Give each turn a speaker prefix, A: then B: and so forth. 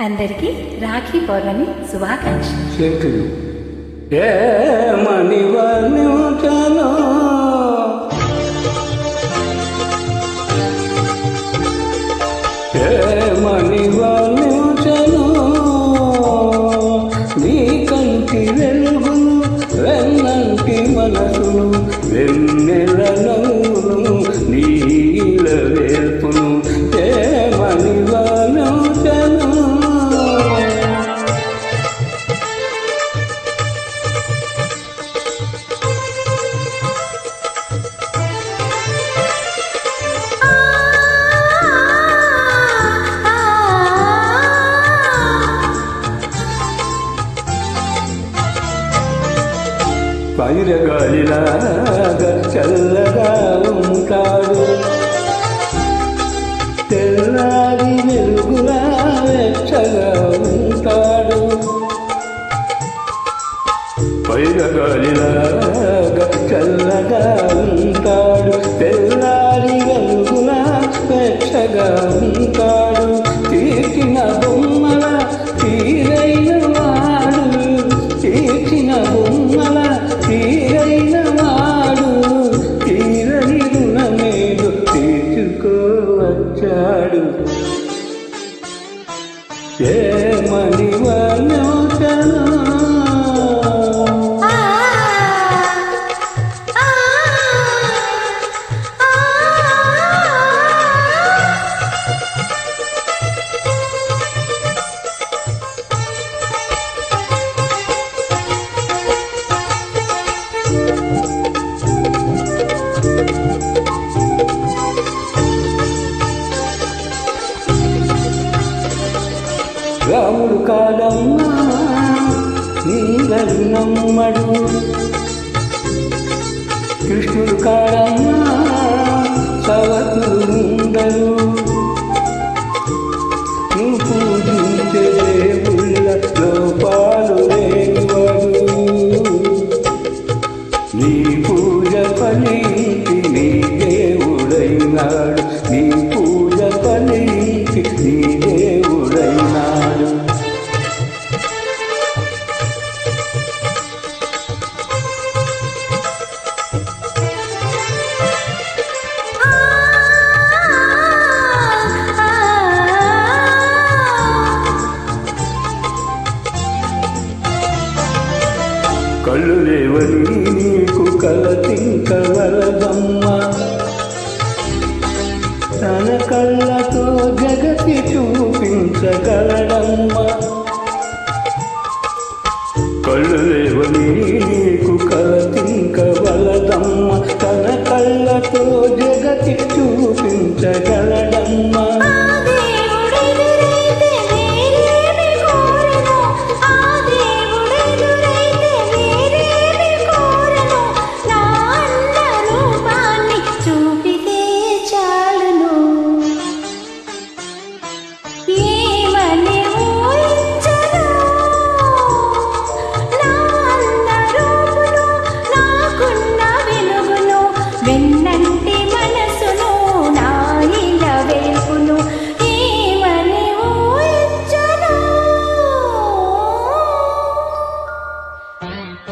A: అందరికీ రాఖీ పౌర్ణమి శుభాకాంక్షలు.
B: శంకరు ఏమని వర్ణించను ఏమని వర్ణించను నీ కంటి వెలుగును వెన్నంటి మనసును వెన్నెల నవ్వును పైరగాలిలాగా చల్లగా ఉంటాడు తెల్లారి é mania. రాముడు కాదమ్మా నీ నమ్మడు. కృష్ణుడు కాడమ్మా కళ్ళు లేవని నీకు కలతింక వరదమ్మ తన కళ్ళ